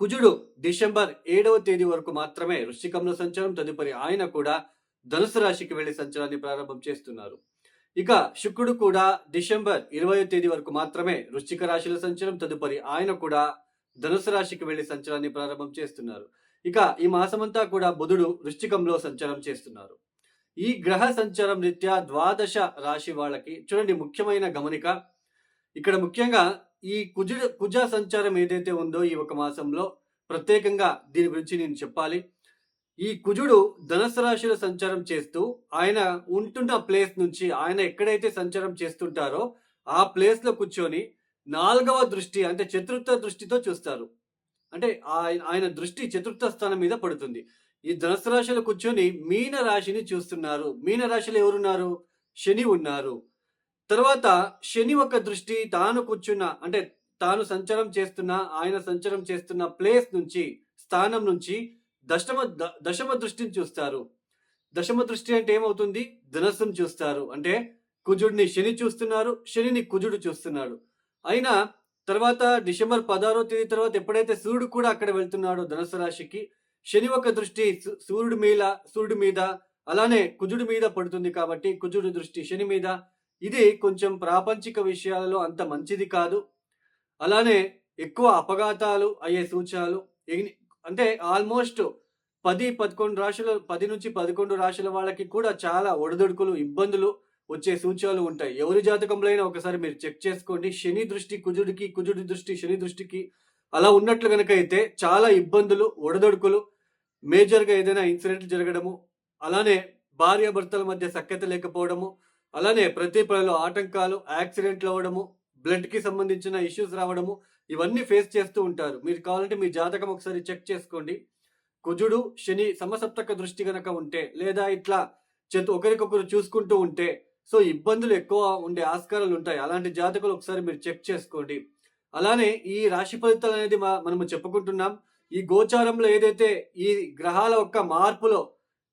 కుజుడు డిసెంబర్ ఏడవ తేదీ వరకు మాత్రమే వృశ్చికంలో సంచారం తదుపరి ఆయన కూడా ధనుసు రాశికి వెళ్ళి సంచారాన్ని ప్రారంభం చేస్తున్నారు. ఇక శుక్రుడు కూడా డిసెంబర్ ఇరవై తేదీ వరకు మాత్రమే వృశ్చిక రాశిలో సంచారం తదుపరి ఆయన కూడా ధనుసు రాశికి వెళ్ళి సంచారాన్ని ప్రారంభం చేస్తున్నారు. ఇక ఈ మాసమంతా కూడా బుధుడు వృశ్చికంలో సంచారం చేస్తున్నారు. ఈ గ్రహ సంచారం రీత్యా ద్వాదశ రాశి వాళ్ళకి చూడండి ముఖ్యమైన గమనిక. ఇక్కడ ముఖ్యంగా ఈ కుజుడు కుజ సంచారం ఏదైతే ఉందో ఈ ఒక మాసంలో ప్రత్యేకంగా దీని గురించి నేను చెప్పాలి. ఈ కుజుడు ధనస్సు రాశిలో సంచారం చేస్తూ ఆయన ఉంటున్న ప్లేస్ నుంచి ఆయన ఎక్కడైతే సంచారం చేస్తుంటారో ఆ ప్లేస్లో కూర్చొని నాలుగవ దృష్టి అంటే చతుర్థ దృష్టితో చూస్తారు. అంటే ఆయన ఆయన దృష్టి చతుర్థ స్థానం మీద పడుతుంది. ఈ ధనస్సు రాశిలో కూర్చొని మీన రాశిని చూస్తున్నారు. మీన రాశిలో ఎవరున్నారు? శని ఉన్నారు. తర్వాత శని ఒక దృష్టి తాను కూర్చున్న అంటే తాను సంచారం చేస్తున్న ఆయన సంచారం చేస్తున్న ప్లేస్ నుంచి స్థానం నుంచి దశమ ద- దశమ దృష్టిని చూస్తారు. దశమ దృష్టి అంటే ఏమవుతుంది? ధనస్సును చూస్తారు. అంటే కుజుడిని శని చూస్తున్నారు శనిని కుజుడు చూస్తున్నాడు. అయినా తర్వాత డిసెంబర్ పదహారో తేదీ తర్వాత ఎప్పుడైతే సూర్యుడు కూడా అక్కడ వెళ్తున్నాడో ధనుసు రాశికి శని ఒక దృష్టి సూర్యుడి మీద సూర్యుడి మీద అలానే కుజుడి మీద పడుతుంది కాబట్టి కుజుడి దృష్టి శని మీద ఇది కొంచెం ప్రాపంచిక విషయాలలో అంత మంచిది కాదు. అలానే ఎక్కువ అపఘాతాలు అయ్యే సూచనలు అంటే ఆల్మోస్ట్ పది పదకొండు రాశుల పది నుంచి పదకొండు రాశుల వాళ్ళకి కూడా చాలా ఒడిదుడుకులు ఇబ్బందులు వచ్చే సూచనలు ఉంటాయి. ఎవరి జాతకంలో అయినా ఒకసారి మీరు చెక్ చేసుకోండి. శని దృష్టి కుజుడికి కుజుడి దృష్టి శని దృష్టికి అలా ఉన్నట్లు కనుక అయితే చాలా ఇబ్బందులు ఒడదొడుకులు మేజర్గా ఏదైనా ఇన్సిడెంట్ జరగడము అలానే భార్యాభర్తల మధ్య సఖ్యత లేకపోవడము అలానే ప్రతి పనిలో ఆటంకాలు యాక్సిడెంట్లు అవ్వడము బ్లడ్కి సంబంధించిన ఇష్యూస్ రావడము ఇవన్నీ ఫేస్ చేస్తూ ఉంటారు. మీరు కావాలంటే మీ జాతకం ఒకసారి చెక్ చేసుకోండి. కుజుడు శని సమసప్తక దృష్టి గనక ఉంటే లేదా ఇట్లా చేతు ఒకరికొకరు చూసుకుంటూ ఉంటే సో ఇబ్బందులు ఎక్కువ ఉండే ఆస్కారాలు ఉంటాయి. అలాంటి జాతకులు ఒకసారి మీరు చెక్ చేసుకోండి. అలానే ఈ రాశి ఫలితాలు అనేది మా- మనము చెప్పుకుంటున్నాం. ఈ గోచారంలో ఏదైతే ఈ గ్రహాల యొక్క మార్పులో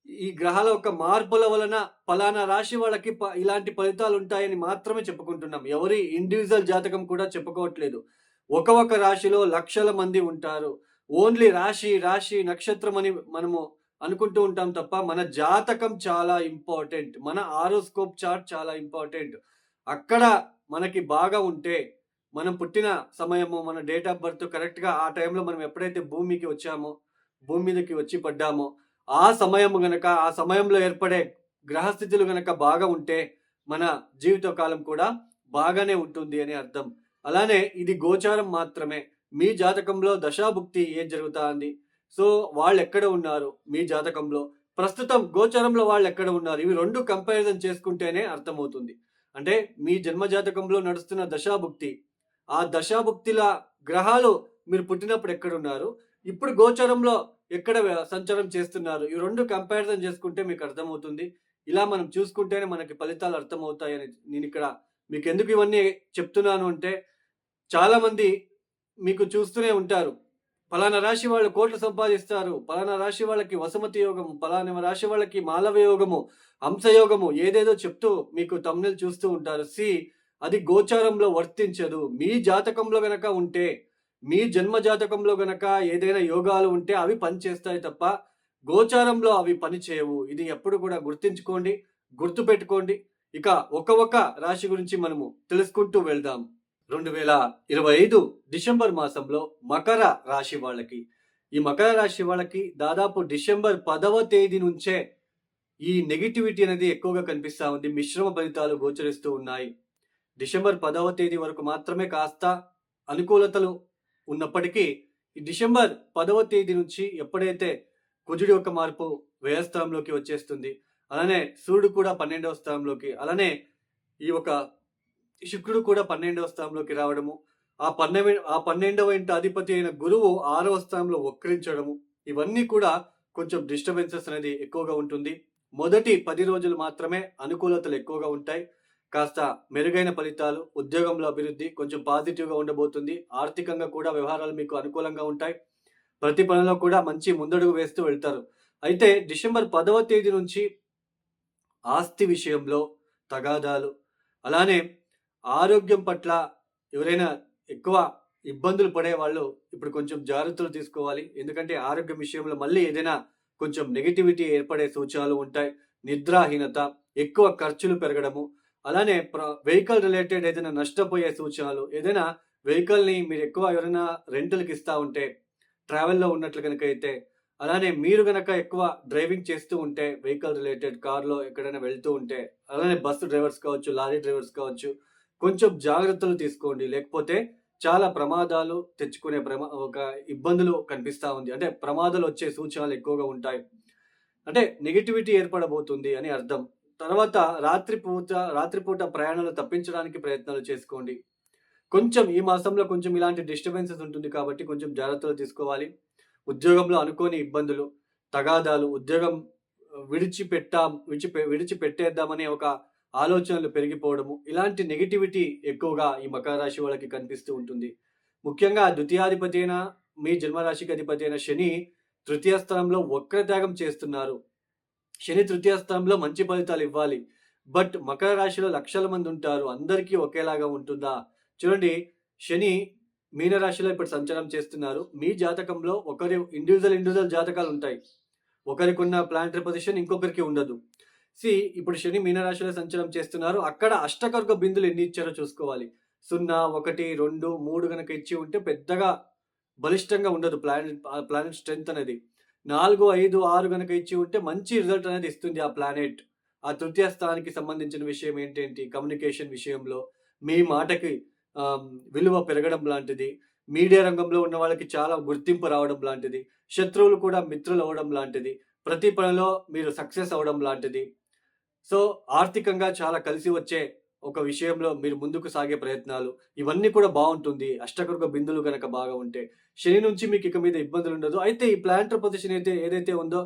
ఈ గ్రహాల యొక్క మార్పుల వలన ఫలానా రాశి వాళ్ళకి ప- ఇలాంటి ఫలితాలు ఉంటాయని మాత్రమే చెప్పుకుంటున్నాం. ఎవరి ఇండివిజువల్ జాతకం కూడా చెప్పుకోవట్లేదు. ఒక ఒక రాశిలో లక్షల మంది ఉంటారు. ఓన్లీ రాశి రాశి నక్షత్రం అని మనము అనుకుంటూ ఉంటాం తప్ప మన జాతకం చాలా ఇంపార్టెంట్ మన ఆరోస్కోప్ చార్ట్ చాలా ఇంపార్టెంట్ అక్కడ మనకి బాగా ఉంటే మనం పుట్టిన సమయము మన డేట్ ఆఫ్ బర్త్ కరెక్ట్గా ఆ టైంలో మనం ఎప్పుడైతే భూమికి వచ్చామో భూమి మీదకి వచ్చి పడ్డామో ఆ సమయం గనక ఆ సమయంలో ఏర్పడే గ్రహస్థితులు గనక బాగా ఉంటే మన జీవితకాలం కూడా బాగానే ఉంటుంది అని అర్థం. అలానే ఇది గోచారం మాత్రమే. మీ జాతకంలో దశాభుక్తి ఏం జరుగుతా అంది సో వాళ్ళు ఎక్కడ ఉన్నారు మీ జాతకంలో? ప్రస్తుతం గోచారంలో వాళ్ళు ఎక్కడ ఉన్నారు? ఇవి రెండు కంపారిజన్ చేసుకుంటేనే అర్థమవుతుంది. అంటే మీ జన్మ జాతకంలో నడుస్తున్న దశాభుక్తి. ఆ దశాభుక్తిల గ్రహాలు మీరు పుట్టినప్పుడు ఎక్కడున్నారు? ఇప్పుడు గోచరంలో ఎక్కడ సంచారం చేస్తున్నారు? ఈ రెండు కంపారిజన్ చేసుకుంటే మీకు అర్థమవుతుంది. ఇలా మనం చూసుకుంటేనే మనకి ఫలితాలు అర్థమవుతాయని నేను ఇక్కడ మీకు ఎందుకు ఇవన్నీ చెప్తున్నాను అంటే చాలామంది మీకు చూస్తూనే ఉంటారు. పలానా రాశి వాళ్ళు కోట్లు సంపాదిస్తారు. పలానా రాశి వాళ్ళకి వసుమతి యోగము పలానా రాశి వాళ్ళకి మాలవ యోగము హంసయోగము ఏదేదో చెప్తూ మీకు తమ్ముళ్ళు చూస్తూ ఉంటారు. సి అది గోచారంలో వర్తించదు. మీ జాతకంలో గనక ఉంటే మీ జన్మ జాతకంలో గనక ఏదైనా యోగాలు ఉంటే అవి పనిచేస్తాయి తప్ప గోచారంలో అవి పని చేయవు ఇది ఎప్పుడు కూడా గుర్తించుకోండి గుర్తు పెట్టుకోండి ఇక ఒక ఒక రాశి గురించి మనము తెలుసుకుంటూ వెళ్దాం. రెండు వేల ఇరవై ఐదు డిసెంబర్ మాసంలో మకర రాశి వాళ్ళకి. ఈ మకర రాశి వాళ్ళకి దాదాపు డిసెంబర్ పదవ తేదీ నుంచే ఈ నెగిటివిటీ అనేది ఎక్కువగా కనిపిస్తూ ఉంది. మిశ్రమ ఫలితాలు గోచరిస్తూ ఉన్నాయి. డిసెంబర్ పదవ తేదీ వరకు మాత్రమే కాస్త అనుకూలతలు ఉన్నప్పటికీ ఈ డిసెంబర్ పదవ తేదీ నుంచి ఎప్పుడైతే కుజుడి యొక్క మార్పు వ్యయస్థానంలోకి వచ్చేస్తుంది అలానే సూర్యుడు కూడా పన్నెండవ స్థానంలోకి అలానే ఈ ఒక శుక్రుడు కూడా పన్నెండవ స్థానంలోకి రావడము ఆ పన్నె ఆ పన్నెండవ ఇంటి అధిపతి అయిన గురువు ఆరవ స్థానంలో వక్రించడము ఇవన్నీ కూడా కొంచెం డిస్టర్బెన్సెస్ అనేది ఎక్కువగా ఉంటుంది. మొదటి పది రోజులు మాత్రమే అనుకూలతలు ఎక్కువగా ఉంటాయి. కాస్త మెరుగైన ఫలితాలు ఉద్యోగంలో అభివృద్ధి కొంచెం పాజిటివ్గా ఉండబోతుంది. ఆర్థికంగా కూడా వ్యవహారాలు మీకు అనుకూలంగా ఉంటాయి. ప్రతి పనిలో కూడా మంచి ముందడుగు వేస్తూ వెళ్తారు. అయితే డిసెంబర్ పదవ తేదీ నుంచి ఆస్తి విషయంలో తగాదాలు అలానే ఆరోగ్యం పట్ల ఎవరైనా ఎక్కువ ఇబ్బందులు పడే వాళ్ళు ఇప్పుడు కొంచెం జాగ్రత్తలు తీసుకోవాలి. ఎందుకంటే ఆరోగ్యం విషయంలో మళ్ళీ ఏదైనా కొంచెం నెగిటివిటీ ఏర్పడే సూచనలు ఉంటాయి. నిద్రాహీనత ఎక్కువ ఖర్చులు పెరగడము అలానే వెహికల్ రిలేటెడ్ ఏదైనా నష్టపోయే సూచనలు ఏదైనా వెహికల్ని మీరు ఎక్కువ ఎవరైనా రెంటల్కి ఇస్తూ ఉంటే ట్రావెల్లో ఉన్నట్లు కనుక అయితే అలానే మీరు కనుక ఎక్కువ డ్రైవింగ్ చేస్తూ ఉంటే వెహికల్ రిలేటెడ్ కార్లో ఎక్కడైనా వెళ్తూ ఉంటే అలానే బస్సు డ్రైవర్స్ కావచ్చు లారీ డ్రైవర్స్ కావచ్చు కొంచెం జాగ్రత్తలు తీసుకోండి. లేకపోతే చాలా ప్రమాదాలు తెచ్చుకునే ప్రమా ఒక ఇబ్బందులు కనిపిస్తూ ఉంది. అంటే ప్రమాదాలు వచ్చే సూచనలు ఎక్కువగా ఉంటాయి. అంటే నెగిటివిటీ ఏర్పడబోతుంది అని అర్థం. తర్వాత రాత్రిపూట రాత్రిపూట ప్రయాణాలు తప్పించడానికి ప్రయత్నాలు చేసుకోండి. కొంచెం ఈ మాసంలో కొంచెం ఇలాంటి డిస్టర్బెన్సెస్ ఉంటుంది కాబట్టి కొంచెం జాగ్రత్తలు తీసుకోవాలి. ఉద్యోగంలో అనుకోని ఇబ్బందులు తగాదాలు ఉద్యోగం విడిచిపెట్టా విడిచి విడిచిపెట్టేద్దామనే ఒక ఆలోచనలు పెరిగిపోవడము ఇలాంటి నెగిటివిటీ ఎక్కువగా ఈ మకర రాశి వాళ్ళకి కనిపిస్తూ ఉంటుంది. ముఖ్యంగా ద్వితీయాధిపతి అయిన మీ జన్మరాశికి అధిపతి అయిన శని తృతీయ స్థానంలో వక్రత్యాగం చేస్తున్నారు. శని తృతీయ స్థానంలో మంచి ఫలితాలు ఇవ్వాలి. బట్ మకర రాశిలో లక్షల మంది ఉంటారు. అందరికీ ఒకేలాగా ఉంటుందా? చూడండి శని మీనరాశిలో ఇప్పుడు సంచారం చేస్తున్నారు. మీ జాతకంలో ఒకరి ఇండివిజువల్ ఇండివిజువల్ జాతకాలు ఉంటాయి. ఒకరికి ఉన్న ప్లాంటరీ పొజిషన్ ఇంకొకరికి ఉండదు. సి ఇప్పుడు శని మీనరాశిలో సంచారం చేస్తున్నారు. అక్కడ అష్టకర్గ బిందులు ఎన్ని ఇచ్చారో చూసుకోవాలి. సున్నా ఒకటి రెండు మూడు కనుక ఇచ్చి ఉంటే పెద్దగా బలిష్టంగా ఉండదు. ప్లానెట్ ప్లానెట్ స్ట్రెంత్ అనేది. నాలుగు ఐదు ఆరు కనుక ఇచ్చి ఉంటే మంచి రిజల్ట్ అనేది ఇస్తుంది ఆ ప్లానెట్. ఆ తృతీయ స్థానానికి సంబంధించిన విషయం ఏంటేంటి? కమ్యూనికేషన్ విషయంలో మీ మాటకి విలువ పెరగడం లాంటిది. మీడియా రంగంలో ఉన్న వాళ్ళకి చాలా గుర్తింపు రావడం లాంటిది. శత్రువులు కూడా మిత్రులు అవ్వడం లాంటిది. ప్రతి పనిలో మీరు సక్సెస్ అవ్వడం లాంటిది. సో ఆర్థికంగా చాలా కలిసి వచ్చే ఒక విషయంలో మీరు ముందుకు సాగే ప్రయత్నాలు ఇవన్నీ కూడా బాగుంటుంది. అష్టకర్గ బిందులు కనుక బాగా ఉంటే శని నుంచి మీకు ఇక మీద ఇబ్బందులు ఉండదు. అయితే ఈ ప్లాంటర్ పొజిషన్ అయితే ఏదైతే ఉందో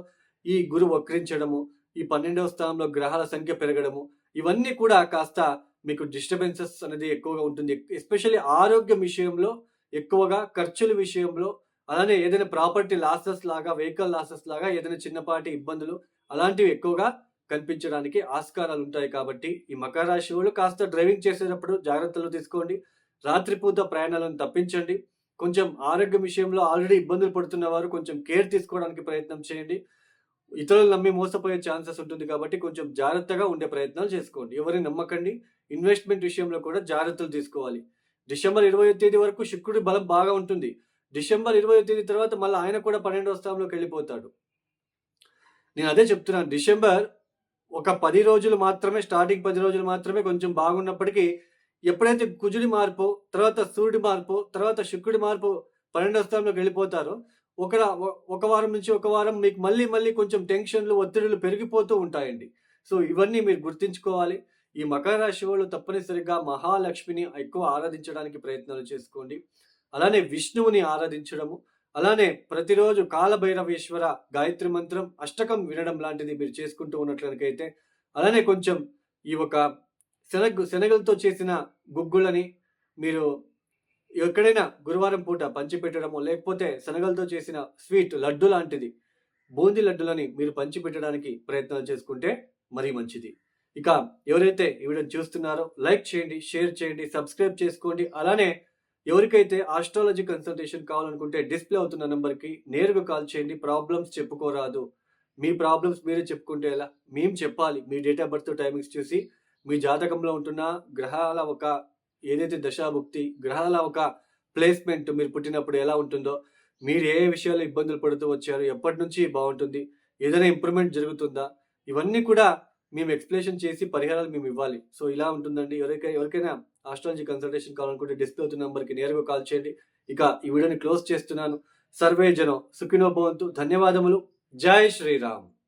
ఈ గురు వక్రించడము ఈ పన్నెండవ స్థానంలో గ్రహాల సంఖ్య పెరగడము ఇవన్నీ కూడా కాస్త మీకు డిస్టర్బెన్సెస్ అనేది ఎక్కువగా ఉంటుంది. ఎస్పెషల్లీ ఆరోగ్యం విషయంలో ఎక్కువగా ఖర్చుల విషయంలో అలానే ఏదైనా ప్రాపర్టీ లాసెస్ లాగా వెహికల్ లాసెస్ లాగా ఏదైనా చిన్నపాటి ఇబ్బందులు అలాంటివి ఎక్కువగా కల్పించడానికి ఆస్కారాలు ఉంటాయి కాబట్టి ఈ మకర రాశి వాళ్ళు కాస్త డ్రైవింగ్ చేసేటప్పుడు జాగ్రత్తలు తీసుకోండి. రాత్రిపూత ప్రయాణాలను తప్పించండి. కొంచెం ఆరోగ్యం విషయంలో ఆల్రెడీ ఇబ్బందులు పడుతున్న వారు కొంచెం కేర్ తీసుకోవడానికి ప్రయత్నం చేయండి. ఇతరులు నమ్మి మోసపోయే ఛాన్సెస్ ఉంటుంది కాబట్టి కొంచెం జాగ్రత్తగా ఉండే ప్రయత్నాలు చేసుకోండి. ఎవరిని నమ్మకండి. ఇన్వెస్ట్మెంట్ విషయంలో కూడా జాగ్రత్తలు తీసుకోవాలి. డిసెంబర్ ఇరవై తేదీ వరకు శుక్రుడి బలం బాగా ఉంటుంది. డిసెంబర్ ఇరవై తేదీ తర్వాత మళ్ళీ ఆయన కూడా పన్నెండవ స్థానంలోకి వెళ్ళిపోతాడు. నేను అదే చెప్తున్నాను. డిసెంబర్ ఒక పది రోజులు మాత్రమే స్టార్టింగ్ పది రోజులు మాత్రమే కొంచెం బాగున్నప్పటికీ ఎప్పుడైతే కుజుడి మార్పు తర్వాత సూర్యుడి మార్పు తర్వాత శుక్రుడి మార్పు పన్నెండవ స్థానంలోకి వెళ్ళిపోతారో ఒక ఒక వారం నుంచి ఒక వారం మీకు మళ్ళీ మళ్ళీ కొంచెం టెన్షన్లు ఒత్తిడులు పెరిగిపోతూ ఉంటాయండి. సో ఇవన్నీ మీరు గుర్తించుకోవాలి. ఈ మకర రాశి వాళ్ళు తప్పనిసరిగా మహాలక్ష్మిని ఎక్కువ ఆరాధించడానికి ప్రయత్నాలు చేసుకోండి. అలానే విష్ణువుని ఆరాధించడము అలానే ప్రతిరోజు కాలభైరవేశ్వర గాయత్రి మంత్రం అష్టకం వినడం లాంటిది మీరు చేసుకుంటూ ఉన్నట్లయితే అలానే కొంచెం ఈ ఒక శనగ శనగలతో చేసిన గుగ్గులని మీరు ఎక్కడైనా గురువారం పూట పంచిపెట్టడము లేకపోతే శనగలతో చేసిన స్వీట్ లడ్డు లాంటిది బూందీ లడ్డులని మీరు పంచిపెట్టడానికి ప్రయత్నాలు చేసుకుంటే మరీ మంచిది. ఇక ఎవరైతే ఈ వీడియోని చూస్తున్నారో లైక్ చేయండి షేర్ చేయండి సబ్స్క్రైబ్ చేసుకోండి అలానే ఎవరికైతే ఆస్ట్రాలజీ కన్సల్టేషన్ కావాలనుకుంటే డిస్ప్లే అవుతున్న నెంబర్కి నేరుగా కాల్ చేయండి. ప్రాబ్లమ్స్ చెప్పుకోరాదు. మీ ప్రాబ్లమ్స్ మీరే చెప్పుకుంటే ఎలా? మేము చెప్పాలి. మీ డేట్ ఆఫ్ బర్త్ టైమింగ్స్ చూసి మీ జాతకంలో ఉంటున్న గ్రహాల ఒక ఏదైతే దశాభుక్తి గ్రహాల ఒక ప్లేస్మెంట్ మీరు పుట్టినప్పుడు ఎలా ఉంటుందో మీరు ఏ విషయాల్లో ఇబ్బందులు పడుతూ వచ్చారు ఎప్పటి నుంచి బాగుంటుంది ఏదైనా ఇంప్రూవ్మెంట్ జరుగుతుందా ఇవన్నీ కూడా మేము ఎక్స్ప్లెనేషన్ చేసి పరిహారాలు మేము ఇవ్వాలి. సో ఇలా ఉంటుందండి. ఎవరికైనా ఎవరికైనా ఆస్ట్రాలజీ కన్సల్టేషన్ కావాలనుకుంటే డిస్ప్లే అవుతున్న నెంబర్కి నేరుగా కాల్ చేయండి. ఇక ఈ వీడియోని క్లోజ్ చేస్తున్నాను. సర్వే జనం సుఖినో భవంతు. ధన్యవాదములు. జై శ్రీరామ్.